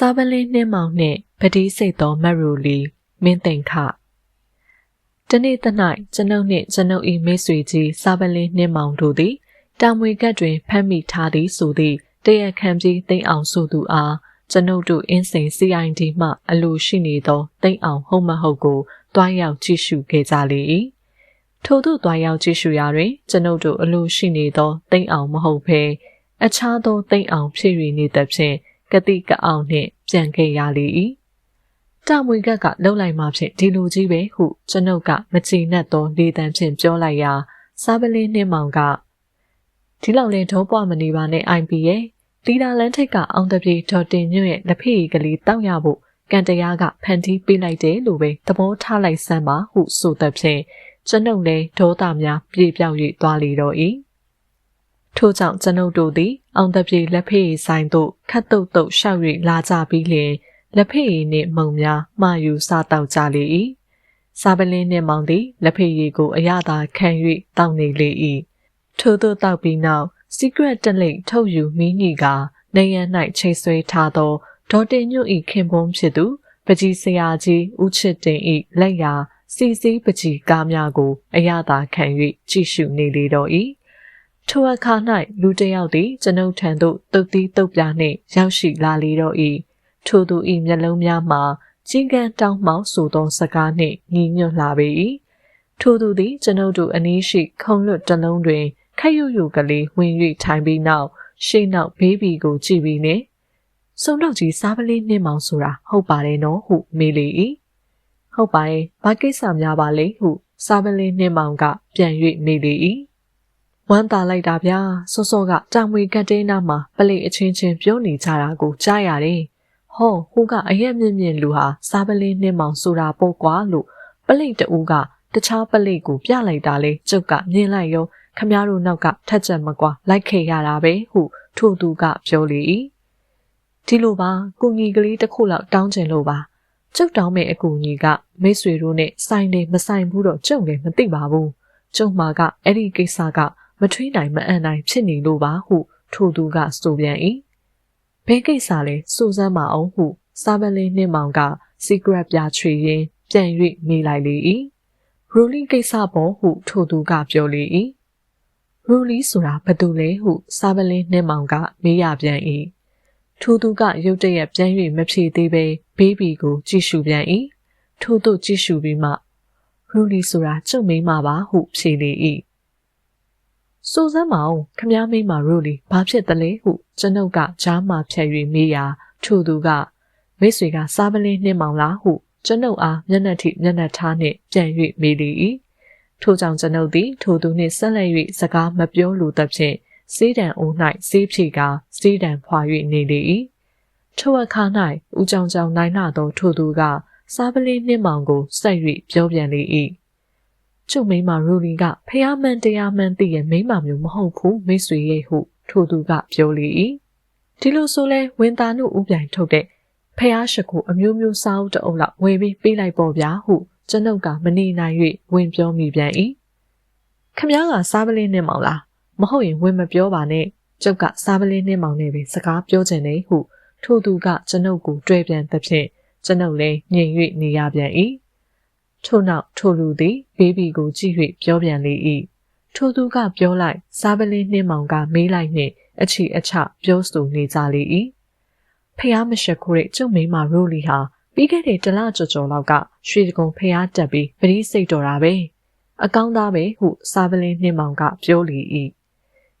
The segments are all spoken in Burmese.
စာပလင်းနှင်းမောင်နှင့်ပတိစိတ်သောမတ်ရူလီမင်းသိန်ခတနေ့တ၌ကျွန်ုပ်နှင့်ကျွန်ုပ်၏မိတ်ဆွေကြီးစာပလင်းနှင်းမောင်တို့သည်တာမွေကတ်တွင်ဖမ်းမိထားသည်ဆိုသည့်တရခံပြီးတိမ်အောင်ဆိုသူအားကျွန်ုပ်တို့အင်းစိန် CID မှအလိုရှိနေသောတိမ်အောင်ဟုတ်မဟုတ်ကိုတွားရောက်ကြည့်ရှုခဲ့ကြလေ၏ထို့သို့တွားရောက်ကြည့်ရှုရာတွင်ကျွန်ုပ်တို့အလိုရှိနေသောတိမ်အောင်မဟုတ်ဘဲအခြားသောတိမ်အောင်ဖြစ်၍နေသဖြင့် ကတိကအောင်နှင့်ပြန်ခဲ့ရလေ၏တာမွေကက်ကလှုပ်လိုက်မှဖြင့်ဒီလိုကြီးပဲဟုကျွန်ုပ်ကမချီနှက်သောလေတံဖြင့်ပြောလိုက်ရာစားပလင်းနှင်းမောင်ကဒီလောက်လဲဒေါပွားမနေပါနဲ့ IP ရဲ့တီတာလန်ထိတ်ကအောင်တပြေဒေါ်တင်ညွန့်ရဲ့လက်ဖေးကလေးတောက်ရဖို့ကန်တရားကဖန်တီးပေးလိုက်တယ်လို့ပဲသဘောထားလိုက်စမ်းပါဟုဆိုသဖြင့်ကျွန်ုပ်လည်းဒေါသများပြေပြောက်၍သွားလေတော့၏ ထို့ကြောင့်ကျွန်ုပ်တို့သည်အောင်တပြေလက်ဖေးဆိုင်သို့ခတ်တုတ်တုတ်ရှောက်၍လာကြပြီးလျှင်လက်ဖေးနှင့်မုံများမှာယူစားတောက်ကြလေ၏စာပလင်းနှင့်မောင်သည်လက်ဖေးရည်ကိုအရသာခံ၍တောက်နေလေ၏ထို့သို့တောက်ပြီးနောက် secret တလိပ်ထုတ်ယူမိညီကနေရန်၌ချိတ်ဆွဲထားသောဒေါ်တင်ညွတ်ဤခင်ပွန်းဖြစ်သူပကြီးဆရာကြီးဦးချစ်တင်ဤလက်ရာစီစီပကြီးကားများကိုအရသာခံ၍ကြည့်ရှုနေလေတော့၏ ထိုအခါ၌လူတစ်ယောက်သည်ကျွန်ုပ်ထံသို့တုတ်သီးတုတ်ပြနှင့်ရောက်ရှိလာလေတော့၏ထိုသူ၏မျက်လုံးများမှာကြီးကန်းတောင်းမှောက်ဆိုသောစကားနှင့်ညီညွတ်လာပေ၏ထိုသူသည်ကျွန်ုပ်တို့အနည်းရှိခုံလွတ်တလုံးတွင်ခက်ရွရွကလေးဝင်၍ထိုင်ပြီးနောက်ရှေ့နောက်ဘေးဘီကိုကြည့်ပြီးနေစုံတော့ကြီးစားပလေးနှင်းမောင်ဆိုတာဟုတ်ပါတယ်နော်ဟုမေးလေ၏ဟုတ်ပါရဲ့ဘာကိစ္စများပါလဲဟုစားပလေးနှင်းမောင်ကပြန်၍မေးလေ၏ ဝမ်းသာလိုက်တာဗျာစောစောကတာမွေကတ်တဲနာမှာပလိအချင်းချင်းပြောနေကြတာကိုကြားရတယ်ဟောဟိုကအရက်မြင့်မြင့်လူဟာစားပလေးနှင်းမောင်ဆိုတာပေါ့ကွာလို့ပလိတူကတခြားပလိကိုပြလိုက်တာလေကျုပ်ကမြင်လိုက်ရောခမားတို့နောက်ကထက်ချက်မကွာလိုက်ခဲ့ရတာပဲဟုထို့သူကပြောလေ၏ဒီလိုပါကိုကြီးကလေးတစ်ခုလောက်တောင်းချင်လို့ပါကျုပ်တောင်းမဲ့အကူကြီးကမိတ်ဆွေတို့နဲ့ဆိုင်နေမဆိုင်ဘူးတော့ကျုံလည်းမသိပါဘူးကျုံမာကအဲ့ဒီကိစ္စက မထွေးနိုင်မအံ့နိုင်ဖြစ်နေလို့ပါဟုထို့သူကဆိုပြန်၏ဘယ်ကိစ္စလဲစိုးစမ်းမအောင်ဟုစာပလင်းနှင်းမောင်က secret ပြချွေရင်းပြန်၍မေးလိုက်လေ၏ရူလီကိစ္စပေါ်ဟုထို့သူကပြောလေ၏ရူလီဆိုတာဘသူလဲဟုစာပလင်းနှင်းမောင်ကမေးရပြန်၏ထိုသူကရုတ်တရက်ပြန်၍မဖြေသေးပဲဘေးဘီကိုကြည့်ရှုပြန်၏ထို့သို့ကြည့်ရှုပြီးမှရူလီဆိုတာကျုပ်မိမပါဟုဖြေလေ၏ စိုးစမ်းမအောင်ခမားမိမရူလီဘာဖြစ်တလဲဟုကျွန်ုပ်ကကြားမှဖြတ်၍မေးရာထိုသူကမိတ်ဆွေကစားပလင်းနှင်းမောင်လားဟုကျွန်ုပ်အားမျက်နှာထိမျက်နှာထားနှင့်ပြန်၍မေးလေ၏ထို့ကြောင့်ကျွန်ုပ်သည်ထိုသူနှင့်ဆက်လက်၍စကားမပြောလိုသဖြင့်စေးတံအိုး၌စေးဖြေကစေးတံဖွာ၍နေလေ၏ထိုအခါ၌ဦးကြောင်ကြောင်နိုင်လာသောထိုသူကစားပလင်းနှင်းမောင်ကိုဆက်၍ပြောပြန်လေ၏ ကျုပ်မိမရူလီကဖះမှန်တရားမှန်သိရဲ့မိမမျိုးမဟုတ်ဘူးမိတ်ဆွေရဲ့ဟုထိုသူကပြောလေ၏ဒီလိုဆိုလဲဝင်းသားတို့ဥပြိုင်ထုတ်တဲ့ဖះရှိခိုအမျိုးမျိုးစားအုပ်တအုပ်လောက်ဝယ်ပြီးပေးလိုက်ပေါ့ဗျာဟုကျွန်ုပ်ကမနေနိုင်၍ဝင်ပြောမိပြန်၏ခမ ्या ကစားပလင်းနဲ့မောင်လားမဟုတ်ရင်ဝင်မပြောပါနဲ့ကျုပ်ကစားပလင်းနဲ့မောင်နဲ့ပဲစကားပြောချင်တယ်ဟုထို့သူကကျွန်ုပ်ကိုတွေ့ပြန်သဖြင့်ကျွန်ုပ်လည်းညင်၍နေရပြန်၏ ထို့နောက်ထိုလူသည်ဘေဘီကိုကြည့်၍ပြောပြန်လေ၏ထိုသူကပြောလိုက်စားပလင်းနှင်းမောင်ကမေးလိုက်နှင့်အချီအချပြောဆိုနေကြလေ၏ဖះမရှက်ခိုးတဲ့ကျုပ်မိမရိုလီဟာပြီးခဲ့တဲ့တလကျော်ကျော်လောက်ကရွှေတကုံဖះတက်ပြီးပရိစိတ်တော်တာပဲအကောင်းသားပဲဟုစာပလင်းနှင်းမောင်ကပြောလေ၏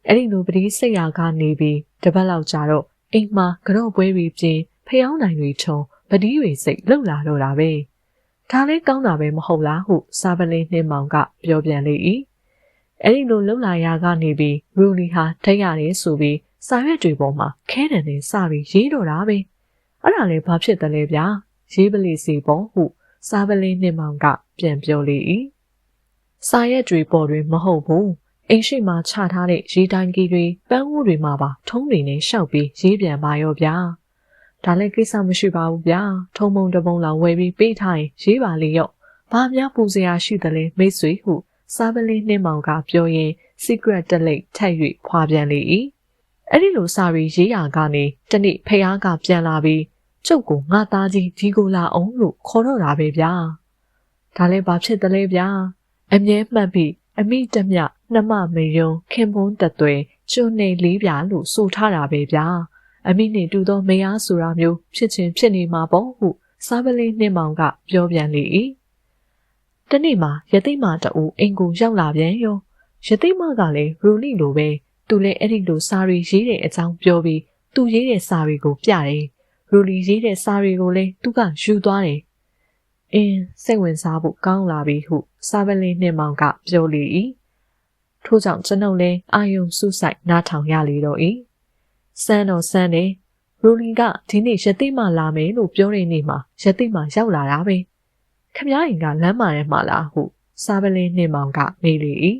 အဲ့ဒီလိုပရိစိတ်ရာကနေပြီးတပတ်လောက်ကြာတော့အိမ်မှာကြော့ပွဲတွေပြင်းဖျောင်းနိုင်တွေထုံပတိတွေစိတ်လှုပ်လာတော့တာပဲ ဒါလည်းကောင်းတာပဲမဟုတ်လားဟုစာပလင်းနှင်းမောင်ကပြောပြန်လေ၏အဲ့ဒီလိုလှုပ်လာရာကနေပြီးရူလီဟာထိတ်ရတယ်ဆိုပြီးစာရွက်တွေပေါ်မှာခဲတံနဲ့စပြီးရေးတော့တာပဲအဲ့ဒါလည်းဘာဖြစ်တယ်လဲဗျာရေးပလီစီပေါ်ဟုစာပလင်းနှင်းမောင်ကပြန်ပြောလေ၏စာရက်တွေပေါ်တွင်မဟုတ်ဘူးအိမ်ရှိမှချထားတဲ့ရေတိုင်ကြီးတွေပန်းဝူးတွေမှာပါထုံးတွေနဲ့ရှောက်ပြီးရေးပြန်ပါရောဗျာ ဒါလည်းကိစ္စမရှိပါဘူးဗျာထုံမုံတပုံလောက်ဝယ်ပြီးပေးထားရင်ရေးပါလေရော့ဘာများပူစရာရှိသလဲမိတ်ဆွေဟုစာပလင်းနှင်းမောင်ကပြောရင် secret တလိပ်ထက်၍ဖွာပြန်လေ၏အဲ့ဒီလိုစာရီရေးရာကနေတနေ့ဖះကပြန်လာပြီးကျုပ်ကိုငါသားကြီးဒီကိုလာအောင်လို့ခေါ်တော့တာပဲဗျာဒါလည်းဘာဖြစ်တလဲဗျာအမြဲမှတ်ပြီးအမိတမျှနှမမေယုံခင်ပွန်းတသွဲကျွန်းနေလေးပြလို့ဆိုထားတာပဲဗျာ အမိနဲ့တူသောမယားဆိုတာမျိုးဖြစ်ချင်းဖြစ်နေမှာပေါ့ဟုစားပလင်းနှင်းမောင်ကပြောပြန်လေ၏တနေ့မှာယသိမတူအိမ်ကိုရောက်လာပြန်ရောယသိမကလည်းရူလီလိုပဲသူလည်းအဲ့ဒီလိုစာရီရေးတဲ့အကြောင်းပြောပြီးသူရေးတဲ့စာတွေကိုပြတယ်ရူလီရေးတဲ့စာတွေကိုလည်းသူကယူသွားတယ်အင်းစိတ်ဝင်စားဖို့ကောင်းလာပြီဟုစာပလင်းနှင်းမောင်ကပြောလေ၏ထို့ကြောင့်ကျွန်ုပ်လည်းအာယုံစုဆိုင်နားထောင်ရလေတော့၏ စမ်းတော့စမ်းတယ်ရူလီကဒီနေ့ရတိမလာမယ်လို့ပြောတဲ့နေ့မှာရတိမရောက်လာတာပဲခမ ्या ရင်ကလမ်းမာထဲမှာလားဟုစာပလင်းနှင်းမောင်ကမေးလေ၏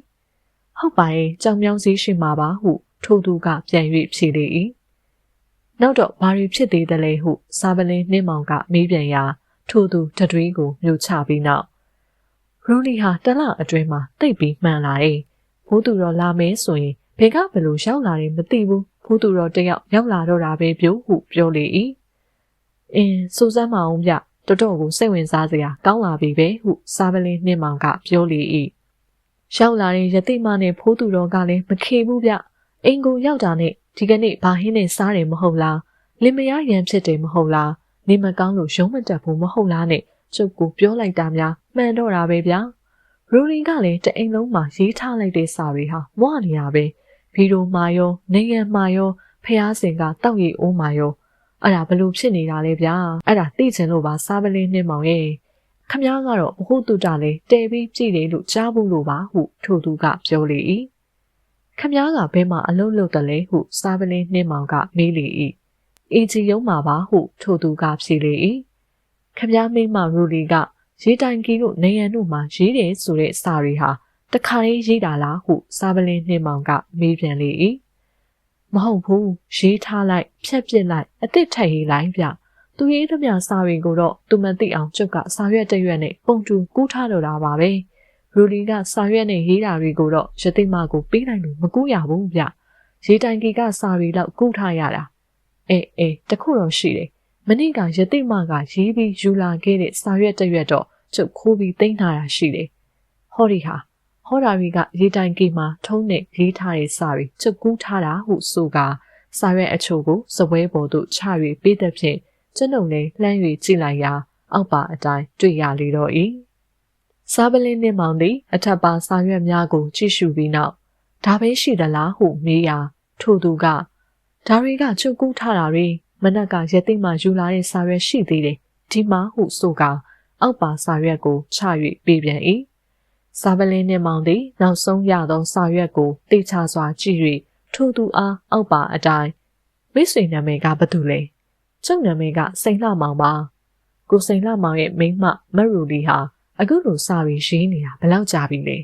ဟုတ်ပါရဲ့ကြောင်မြောင်းစည်းရှိမှာပါဟုထိုသူကပြန်၍ဖြေလေ၏နောက်တော့ဘာတွေဖြစ်သေးသလဲဟုစာပလင်းနှင်းမောင်ကမေးပြန်ရာထိုသူတတွေးကိုမြုပ်ချပြီးနောက်ရူလီဟာတလအတွင်းမှာတိတ်ပြီးမှန်လာတယ်ဘိုးသူတော်လာမဲဆိုရင်ဘယ်ကဘယ်လိုရောက်လာတယ်မသိဘူး ဘိုးသူတော်တယောက်ရောက်လာတော့တာပဲပြောဟုပြောလေ၏အင်းစူစမ်းမအောင်ဗျတော်တော်ကိုစိတ်ဝင်စားစရာကောင်းလာပြီပဲဟုစာပလင်းနှင်းမောင်ကပြောလေ၏ရောက်လာတဲ့ယတိမနဲ့ဖိုးသူတော်ကလည်းမခေဘူးဗျအင်ကိုရောက်တာနဲ့ဒီကနေ့ဘာဟင်းနဲ့စားတယ်မဟုတ်လားလင်မယားရန်ဖြစ်တယ်မဟုတ်လားနေမကောင်းလို့ရုံးမတက်ဘူးမဟုတ်လားနဲ့ကျုပ်ကိုပြောလိုက်တာများမှန်တော့တာပဲဗျာရူရီကလည်းတအိမ်လုံးမှာရေးထားလိုက်တဲ့စာတွေဟာမွနေတာပဲ ဗီဒီယိုမှာရောနိုင်ငံမှာရောဖះစင်ကတောက်ရီအိုးမှာရောအဲ့ဒါဘလို့ဖြစ်နေတာလဲဗျာအဲ့ဒါသိချင်လို့ပါစားပလင်းနှင်းမောင်ရဲ့ခမားကတော့ဘ ഹു တုတလည်းတဲပြီးကြည့်တယ်လို့ကြားဘူးလို့ပါဟုထိုသူကပြောလေ၏ခမားကဘဲမှာအလုံးလုံးတယ်လဲဟုစားပလင်းနှင်းမောင်ကမေးလေ၏အေဂျီယုံမှာပါဟုထိုသူကဖြေလေ၏ခမားမိမရူလီကရေးတိုင်ကီတို့နေရန်တို့မှာရေးတယ်ဆိုတဲ့စာတွေဟာ တခါလေးရေးတာလားဟုစားပလင်းနှင်းမောင်ကမေးပြန်လေ၏မဟုတ်ဘူးရေးထားလိုက်ဖြတ်ပစ်လိုက်အစ်စ်ထည့်ရေးလိုက်ဗျသူရေးသမျှစာတွေကိုတော့သူမသိအောင်ကျုပ်ကစာရွက်တရွက်နဲ့ပုံတူကူးထားတော့တာပါပဲရူလီကစာရွက်နဲ့ရေးတာတွေကိုတော့ရသိမကိုပေးလိုက်လို့မကူးရဘူးဗျရေးတိုင်ကီကစာတွေတော့ကူးထားရတာအေးအေးတခုတော့ရှိတယ်မနေ့ကရသိမကရေးပြီးယူလာခဲ့တဲ့စာရွက်တရွက်တော့ကျုပ်ခိုးပြီးသိမ်းထားတာရှိတယ်ဟောဒီဟာ ဟောဒါတွေကရေးတိုင်ကီမှာထုံးနဲ့ရေးထားတဲ့စာတွေကျုပ်ကူးထားတာဟုဆိုကစာရွက်အချို့ကိုစပွဲပေါ်သို့ချ၍ပေးတဲ့ဖြင့်ကျွန်ုပ်လည်းလှမ်း၍ကြည့်လိုက်ရာအောက်ပါအတိုင်းတွေ့ရလေတော့၏စားပလင်းနှင့်မောင်သည်အထက်ပါစာရွက်များကိုကြည့်ရှုပြီးနောက်ဒါပဲရှိသလားဟုမေးရာထို့သူကဒါတွေကချုပ်ကူးထားတာတွေမနက်ကရသိမှယူလာတဲ့စာရွက်ရှိသေးတယ်ဒီမှာဟုဆိုကအောက်ပါစာရွက်ကိုချ၍ပေးပြန်၏ စာပလင်းနှင့်မောင်သည်နောက်ဆုံးရသောစာရွက်ကိုတိချစွာကြည့်၍ထို့သူအားအောက်ပါအတိုင်းမိတ်ဆွေနာမည်ကဘာတူလဲကျုပ်နာမည်ကစိန်လှမောင်ပါကိုစိန်လှမောင်ရဲ့မိန်းမမရူလီဟာအခုလိုစာရီရေးနေတာဘယ်လောက်ကြာပြီလဲ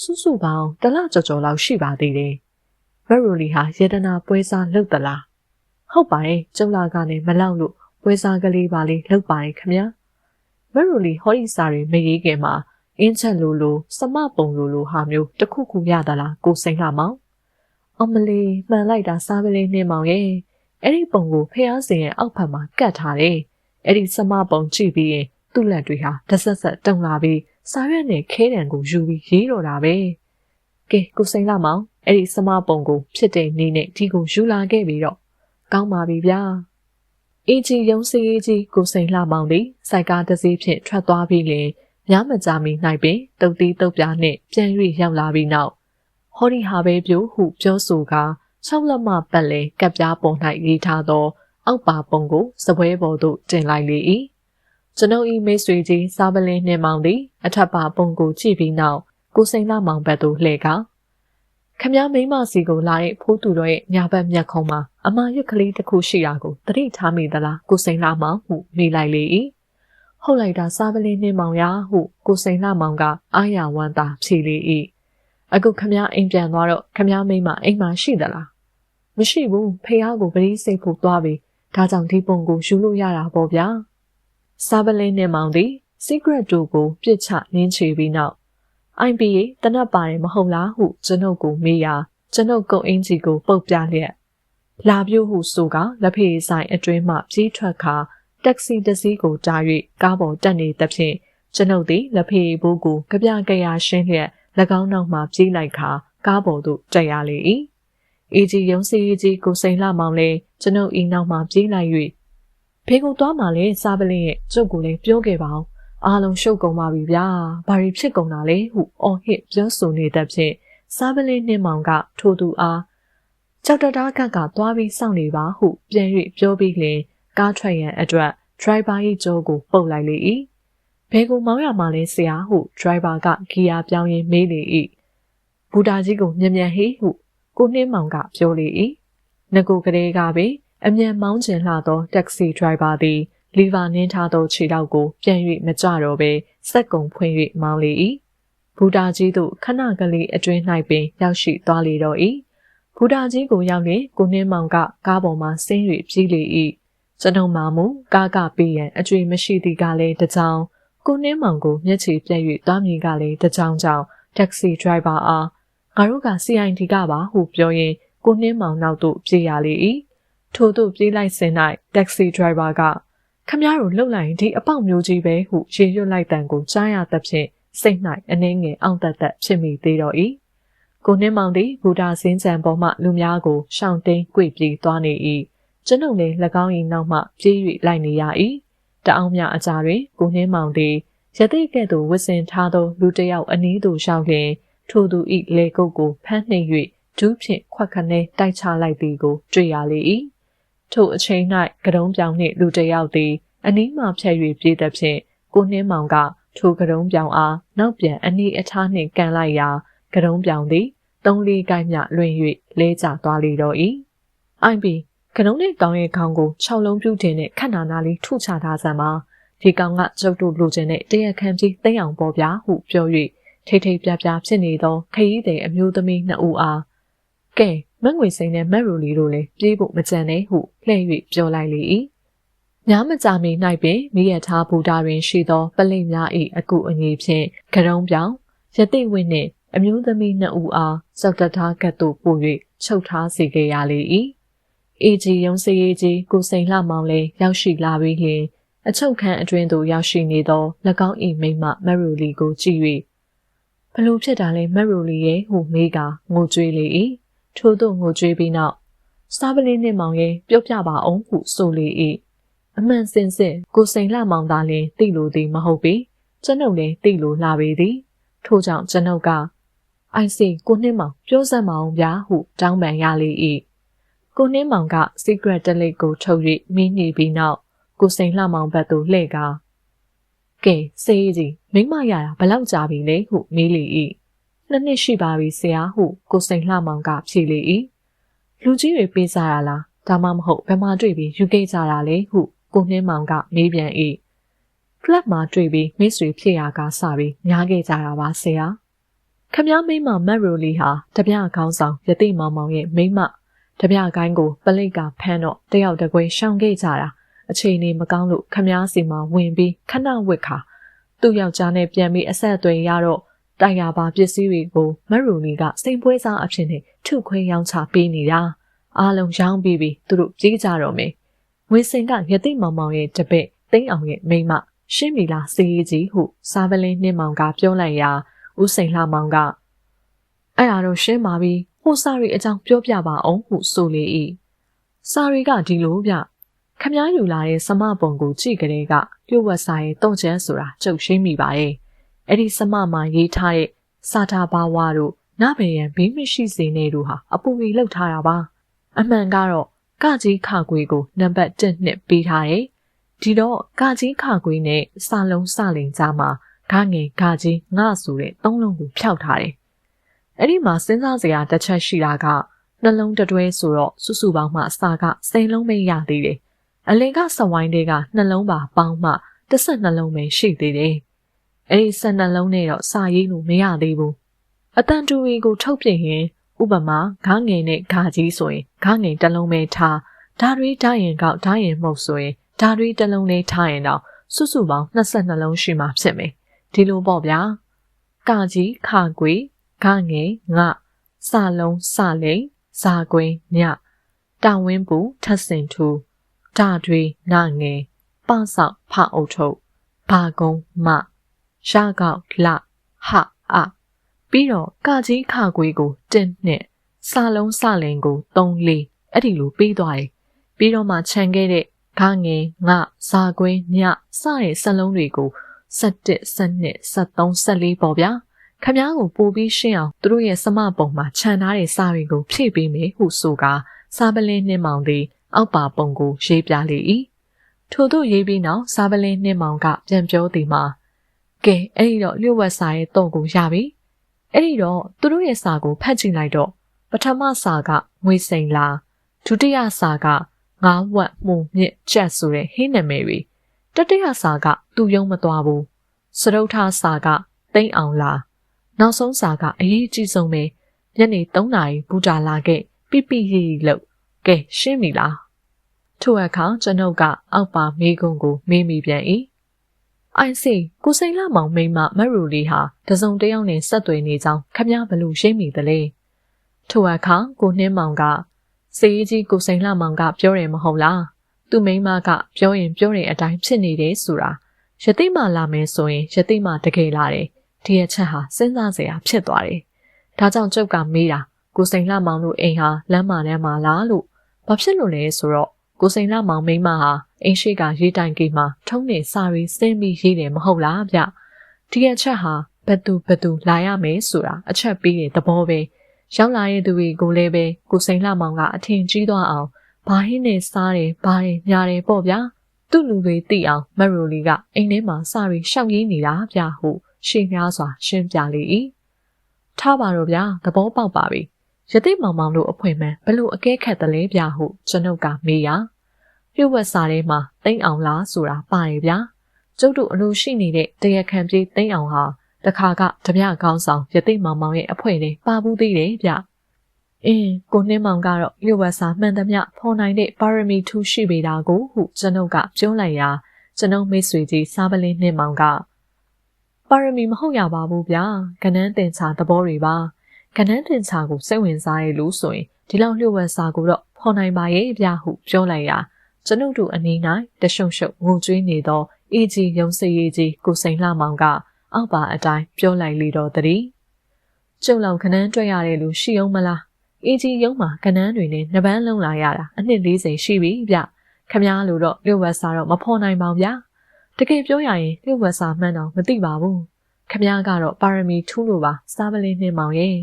စုစုပေါင်းတစ်လကြော်ကြော်လောက်ရှိပါသေးတယ်မရူလီဟာယေဒနာပွဲစားလုပ်သလားဟုတ်ပါတယ်ကျုံလာကနေမလောက်လို့ပွဲစားကလေးပါလေးလုပ်ပါရဲ့ခမညာမရူလီဟောဒီစာရီမရေးခင်မှာ အင်းချက်လိုလိုစမပုံလိုလိုဟာမျိုးတခုခုရသလားကိုစိန်လှမောင်အမလီမှန်လိုက်တာစားပလေးနှင်းမောင်ရဲ့အဲ့ဒီပုံကိုဖះစင်ရဲ့အောက်ဖက်မှာကတ်ထားတယ်။အဲ့ဒီစမပုံကြည့်ပြီးရင်သူ့လက်တွေဟာတဆက်ဆက်တုံလာပြီးစာရွက်နဲ့ခဲတံကိုယူပြီးရေးတော့တာပဲ။ကဲကိုစိန်လာမောင်အဲ့ဒီစမပုံကိုဖြစ်တဲ့နေနဲ့ဒီကိုယူလာခဲ့ပြီးတော့ကောင်းပါပြီဗျာ။အေဂျီရုံးစီအေဂျီကိုစိန်လာမောင်သည်စိုက်ကားတစ်စီးဖြင့်ထွက်သွားပြီးလင် များမကြာမီ၌ပင်တုတ်တီးတုတ်ပြားနှင့်ပြန်၍ရောက်လာပြီးနောက်ဟောဒီဟာပဲပြို့ဟုပြောဆိုကား၆လက်မပတ်လဲကပ်ပြားပုံ၌ရေးထားသော အောက်ပါပုံကိုစပွဲပေါ်သို့တင်လိုက်လေ၏ကျွန်ုပ်၏မိတ်ဆွေကြီးစားပလင်းနှင့်မောင်သည်အထက်ပါပုံကိုကြည့်ပြီးနောက်ကိုစိန်လာမောင်ဘက်သို့လှည့်ကာခမည်းမိမစီကိုလာတဲ့ဖိုးသူတော်ရဲ့ညာဘက်မျက်ခုံးမှာအမာရွက်ကလေးတစ်ခုရှိတာကိုသတိထားမိသလားကိုစိန်လာမောင်ဟုမိလိုက်လေ၏ ဟုတ်လိုက်တာစားပလင်းနှင်းမောင်ရဟုကိုစိန်လာမောင်ကအာရဝမ်းသာဖြေလေ၏အခုခမည်းအိမ်ပြန်သွားတော့ခမည်းမိမအိမ်မှာရှိသလားမရှိဘူးဖေဟာကိုပရိစိတ်ဖို့သွားပြီဒါကြောင့်ဒီပုံကိုယူလို့ရတာပေါ့ဗျာစာပလင်းနဲ့မောင်သည် secret တို့ကိုပြစ်ချနင်းချေပြီးနောက် IPA တနတ်ပါတယ်မဟုတ်လားဟုကျွန်ုပ်ကိုမေးရာကျွန်ုပ်ကုတ်အင်းကြီးကိုပုတ်ပြလျက်လာပြို့ဟုဆိုကလက်ဖေးဆိုင်အတွင်းမှပြေးထွက်ခါ တက္ကစီတစ်စီးကိုတား၍ကားပေါ်တက်နေသဖြင့်ကျွန်ုပ်သည်လက်ဖေးဘိုးကိုကြပြကြရရှင်းလျက်၎င်းနောက်မှပြေးလိုက်ခါကားပေါ်သို့တက်ရလေ၏အေကြီးရုံစီကြီးကိုစိန်လှမောင်လဲကျွန်ုပ်ဤနောက်မှပြေးလိုက်၍ဖေကိုသွားမှလဲစားပလင်းရဲ့ကျုပ်ကိုလည်းပြောခဲ့ပါအောင်အားလုံးရှုပ်ကုန်ပါပြီဗျာဘာတွေဖြစ်ကုန်တာလဲဟုအော်ဟစ်ပြောဆိုနေသဖြင့်စားပလင်းနှင်းမောင်ကထိုသူအားကြောက်တတားကကသွားပြီးစောင့်နေပါဟုပြန်၍ပြောပြီးလင် ကားထွက်ရန်အတွက်ဒရိုင်ဘာ၏ကြောကိုပုတ်လိုက်လေ၏ဘယ်ကိုမောင်းရမှာလဲဆရာဟုဒရိုင်ဘာကဂီယာပြောင်းရင်းမေးလေ၏ဘူတာကြီးကိုမြန်မြန်ဟေးဟုကိုနှင်းမောင်ကပြောလေ၏ငကိုကလေးကပင်အမြန်မောင်းကျင်လှသောတက္ကစီဒရိုင်ဘာသည်လီဗာနင်းထားသောခြေထောက်ကိုပြန်၍မကြတော့ဘဲစက်ကုံဖွင့်၍မောင်းလေ၏ဘူတာကြီးတို့ခဏကလေးအတွင်း၌ပင်ရောက်ရှိသွားလေတော့၏ဘူတာကြီးကိုရောက်လျင်ကိုနှင်းမောင်ကကားပေါ်မှဆင်း၍ပြေးလေ၏ ကျွန်ုပ်မှမူကားကပေးရန်အကျွေမရှိသည်ကလည်းတကြောင်ကိုနှင်းမောင်ကိုမျက်ခြေပြက်၍သွားမြင်ကလည်းတကြောင်ကြောင့်တက္ကစီဒရိုင်ဘာအားငါတို့က CID ကပါဟုပြောရင်းကိုနှင်းမောင်နောက်သို့ပြေးရလေ၏ထို့သို့ပြေးလိုက်စဉ်၌တက္ကစီဒရိုင်ဘာကခမည်းတော်လှုပ်လိုက်ရင်ဒီအပေါက်မျိုးကြီးပဲဟုရေရွတ်လိုက်တန်ကိုကြားရသဖြင့်စိတ်၌အနှင်းငယ်အောင်တတ်တတ်ဖြစ်မိသေးတော့၏ကိုနှင်းမောင်သည်ဘူတာစင်းချံပေါ်မှလူများကိုရှောင်တိန်ကြွေပြေးသွားနေ၏ ကျွန်ုပ်လည်း၎င်း၏နောက်မှပြေး၍လိုက်နေရ၏တအောင်မြအကြာတွင်ကိုနှင်းမောင်သည်ရတိကဲ့သို့ဝစ်စင်ထားသောလူတစ်ယောက်အနီးသို့ရှောက်လျင်ထိုသူ၏လေကုတ်ကိုဖမ်းနှိပ်၍ဒူးဖြင့်ခွက်ခနဲတိုက်ချလိုက်သည်ကိုတွေ့ရလေ၏ထိုအချိန်၌ကတုံးပြောင်နှင့်လူတစ်ယောက်သည်အနီးမှဖြတ်၍ပြေးသဖြင့်ကိုနှင်းမောင်ကထိုကတုံးပြောင်အားနောက်ပြန်အနီးအထားနှင့်ကန်လိုက်ရာကတုံးပြောင်သည်သုံးလေးကိုင်းမြလွင်၍လဲကျသွားလေတော့၏အိုင်ပီ ကနုံးနဲ့ကောင်းရဲ့ခေါင်းကို၆လုံးပြုတ်တင်နဲ့ခန့်နာနာလေးထုချထားစမ်းပါဒီကောင်ကကျုပ်တို့လိုချင်တဲ့တရခမ်းကြီးသိအောင်ပေါ်ပြဟုပြော၍ထိထိပြပြဖြစ်နေသောခရီးသည်အမျိုးသမီးနှစ်ဦးအားကဲမငွေစိန်နဲ့မက်ရိုလီတို့လည်းပြေးဖို့မကြံနဲ့ဟုလှည့်၍ပြောလိုက်လေ၏ညမကြမီ၌ပင်မိရထားဘူတာတွင်ရှိသောပလိတ်များ၏အကူအညီဖြင့်ကရုံးပြောင်ရတိဝင်းနှင့်အမျိုးသမီးနှစ်ဦးအားစောက်တထားကတ်သို့ပို့၍ချုပ်ထားစေခဲ့ရလေ၏ အေဂျီရုံးစရေးကြီးကိုစိန်လှမောင်လည်းရောက်ရှိလာပြီးလျှင်အချုပ်ခန်းအတွင်းသို့ရောက်ရှိနေသော၎င်း၏မိမမက်ရိုလီကိုကြည့်၍ဘလို့ဖြစ်တာလဲမက်ရိုလီရဲ့ဟုမေးကငိုကြွေးလေ၏ထို့သို့ငိုကြွေးပြီးနောက်စားပလင်းနှင့်မောင်ရဲ့ပြောပြပါအောင်ဟုဆိုလေ၏အမှန်စင်စစ်ကိုစိန်လှမောင်သားလင်သိလို့သည်မဟုတ်ပေကျွန်ုပ်လည်းသိလို့လာပေသည်ထို့ကြောင့်ကျွန်ုပ်ကအိုင်စီကိုနှင်းမောင်ပြောစမ်းမအောင်ဗျာဟုတောင်းပန်ရလေ၏ ကိုနှင်းမောင်က secret တလိပ်ကိုထုတ်၍မင်းညီပြီးနောက်ကိုစိန်လှမောင်ဘက်သို့လှည့်ကားကဲစေးကြီးမိမရတာဘလောက်ကြာပြီလဲဟုမေးလေ၏နှစ်နှစ်ရှိပါပြီဆရာဟုကိုစိန်လှမောင်ကဖြေလေ၏လူကြီးတွေပေးစားရလားဒါမှမဟုတ်ဘယ်မှာတွေ့ပြီးယူခဲ့ကြတာလဲဟုကိုနှင်းမောင်ကမေးပြန်၏ကလပ်မှာတွေ့ပြီးမိတ်ဆွေဖြစ်ရာကစပြီးညားခဲ့ကြတာပါဆရာခမည်းမိမမက်ရိုလီဟာတပြခေါင်းဆောင်ယသိမောင်မောင်ရဲ့မိမ တပြကိုင်းကိုပလိတ်ကဖမ်းတော့တယောက်တကွဲရှောင်ခဲ့ကြတာအချိန်နေမကောင်းလို့ခမည်းစီမှာဝင်ပြီးခဏဝစ်ခါသူ့ယောက်ျားနဲ့ပြန်ပြီးအဆက်အသွယ်ရတော့တိုက်ရပါပစ္စည်းတွေကိုမက်ရိုလီကစိန်ပွဲစားအဖြစ်နဲ့ထုခွဲရောင်းချပေးနေတာအားလုံးရောင်းပြီးပြီးသူတို့ပြေးကြတော့မယ်ဝင်းစင်ကရတိမောင်မောင်ရဲ့တပည့်သိန်းအောင်ရဲ့မိမရှင်းမီလာစေးကြီးဟုစားပလင်းနှင်းမောင်ကပြောလိုက်ရာဦးစိန်လှမောင်ကအဲ့ဒါတော့ရှင်းပါပြီ ဟိုစာရီအကြောင်းပြောပြပါအောင်ဟုဆိုလေ၏စာရီကဒီလိုဗျခမားယူလာတဲ့စမပုံကိုကြည့်ကြတဲ့ကပြုတ်ဝက်စာရဲ့တုံ့ချမ်းဆိုတာကြုတ်ရှင်းမိပါရဲ့အဲ့ဒီစမမှာရေးထားတဲ့စာတာဘာဝါတို့နဘေရန်ဘေးမရှိစေနဲ့တို့ဟာအပူကြီးလောက်ထားတာပါအမှန်ကတော့ကကြီးခခွေကိုနံပါတ်1နှစ်ပေးထားတယ်ဒီတော့ကကြီးခခွေနဲ့စာလုံးစလိန်ကြားမှာဂငယ်ဂကြီးငါဆိုတဲ့သုံးလုံးကိုဖျောက်ထားတယ်။ အဲ့ဒီမှာစဉ်းစားစရာတစ်ချက်ရှိတာကနှလုံးတတွဲဆိုတော့စုစုပေါင်းမှအစာကစိန်လုံးပဲရသေးတယ်။အလင်ကစဝိုင်းတွေကနှလုံးပါပေါင်းမှတစ်ဆက်နှလုံးပဲရှိသေးတယ်။အဲ့ဒီဆက်နှလုံးနဲ့တော့စာရေးလို့မရသေးဘူး။အတန်တူရီကိုထုတ်ပြရင် ဥပမာဂငယ်နဲ့ဂကြီးဆိုရင်ဂငယ်တစ်လုံးပဲထားဓာရီဓာရင်ကောက်ဓာရင်မှုတ်ဆိုရင်ဓာရီတစ်လုံးလေးထားရင်တော့စုစုပေါင်း22လုံးရှိမှဖြစ်မယ်ဒီလိုပေါ့ဗျာကကြီးခကွေ ဂငယ်ငစလုံးစလိန်ဇာကွင်းညတာဝင်းပူထပ်စင်ထူဒါတွေနာငယ်ပဆောက်ဖအုတ်ထုတ်ဘာကုံမရကောက်လဟအပြီးတော့ကကြီးခခွေးကိုတင်းနဲ့စာလုံးစလင်ကို3 4အဲ့ဒီလိုပြီးသွားတယ်ပြီးတော့မှခြံခဲ့တဲ့ခငယ်ငဇာကွင်းညစတဲ့စက်လုံးတွေကို17 12 13 14ပေါ့ဗျာ ခမားကိုပို့ပြီးရှင်းအောင်သူတို့ရဲ့စမပုံမှာခြံထားတဲ့စာတွေကိုဖြည့်ပေးမယ်ဟုဆိုကာစာပလင်းနှင်းမောင်သည် အောက်ပါပုံကိုရေးပြလေ၏ထို့သို့ရေးပြီးနောက်စာပလင်းနှင်းမောင်ကပြန်ပြောသည်မှာကဲအဲ့ဒီတော့လျှို့ဝှက်စာရဲ့တုံကိုရပြီအဲ့ဒီတော့သူတို့ရဲ့စာကိုဖတ်ကြည့်လိုက်တော့ပထမစာကငွေစိန်လာဒုတိယစာကငါးဝက်မှုမြင့်ချက်ဆိုတဲ့ဟင်းနာမည်တွေတတိယစာကသူ့ယုံမသွားဘူးစရုပ်ထားစာကတိမ့်အောင်လာ နောက်ဆုံးစာကအရေးကြီးဆုံးပဲညနေ3နာရီဘူတာလာခဲ့ပြပြရီလို့ကဲရှင်းပြီလားထို့အခါကျွန်ုပ်ကအောက်ပါမေးခွန်းကိုမေးမိပြန်၏အိုင်စီကိုစိန်လာမောင်မိမမရူလီဟာတစုံတယောက်နဲ့ဆက်သွယ်နေကြောင်းခမည်းဘလို့ရှင်းမိသလဲထို့အခါကိုနှင်းမောင်ကစေးကြီးကိုစိန်လာမောင်ကပြောတယ်မဟုတ်လားသူမိမကပြောရင်ပြောတဲ့အတိုင်းဖြစ်နေတယ်ဆိုတာယသိမှလာမယ်ဆိုရင်ယသိမှတကယ်လာတယ် ဒီအချက်ဟာစဉ်းစားစရာဖြစ်သွားတယ်ဒါကြောင့်ကျုပ်ကမေးတာကိုစိန်လှမောင်တို့အိမ်ဟာလမ်းမထဲမှာလားလို့ဘာဖြစ်လို့လဲဆိုတော့ကိုစိန်လှမောင်မိမဟာအိမ်ရှိကရေးတိုင်ကေးမှာထုံးနေစာရီစင်းပြီးရေးတယ်မဟုတ်လားဗျဒီအချက်ဟာဘသူဘသူလာရမယ်ဆိုတာအချက်ပြီးတဲ့သဘောပဲရောက်လာတဲ့သူတွေကိုလည်းပဲကိုစိန်လှမောင်ကအထင်ကြီးသွားအောင်ဘာဟင်းနဲ့စားတယ်ဘာတယ်ညာတယ်ပေါ့ဗျာသူ့လူတွေသိအောင်မရိုလီကအိမ်ထဲမှာစာရီရှောက်ရင်းနေတာဗျဟု ရှင်းများစွာ ရှင်းပြလေ၏ထားပါတော့ဗျာသဘောပေါက်ပါပြီရတိမောင်မောင်တို့အဖွင့်မှန်ဘလို့အကဲခတ်တယ်လဲဗျာဟုကျွန်ုပ်ကမေးရပြုတ်ဝက်စာထဲမှာတိမ့်အောင်လားဆိုတာပါတယ်ဗျာကျုပ်တို့အလိုရှိနေတဲ့တရခံပြေးတိမ့်အောင်ဟာတခါကတပြကောင်းဆောင်ရတိမောင်မောင်ရဲ့အဖွင့်လေးပါဘူးသေးတယ်ဗျအင်းကိုနှင်းမောင်ကတော့လျှို့ဝှက်စာမှန်သမျှဖော်နိုင်တဲ့ပါရမီထူးရှိပေတာကိုဟုကျွန်ုပ်ကပြောလိုက်ရာကျွန်ုပ်မိတ်ဆွေကြီးစားပလင်းနှင်းမောင်က ပါရမီမဟုတ်ရပါဘူးဗျာကနန်းတင်ချာသဘောတွေပါကနန်းတင်ချာကိုစိတ်ဝင်စားရလို့ဆိုရင်ဒီလောက်လျှို့ဝှက်စာကိုတော့ဖော်နိုင်ပါရဲ့ဗျာဟုပြောလိုက်ရာကျွန်ုပ်တို့အနီး၌တရှုံရှုံငိုကြွေးနေသောအေးကြီးရုံစရီကြီးကိုစိန်လှမောင်ကအောက်ပါအတိုင်းပြောလိုက်လေတော့တည်းကျုံလောင်ခနန်းတွေ့ရတယ်လို့ရှိအောင်မလားအေးကြီးရုံမှာကနန်းတွေနဲ့နှစ်ပန်းလုံးလာရတာအနှစ်40ရှိပြီဗျခမားလို့တော့လျှို့ဝှက်စာတော့မဖော်နိုင်ပါဘူးဗျာ တကယ်ပြောရရင်လျှို့ဝှက်စာမှန်းတော့မသိပါဘူးခမည်းကတော့ပါရမီထူးလို့ပါစားပလင်းနှင်းမောင်ရဲ့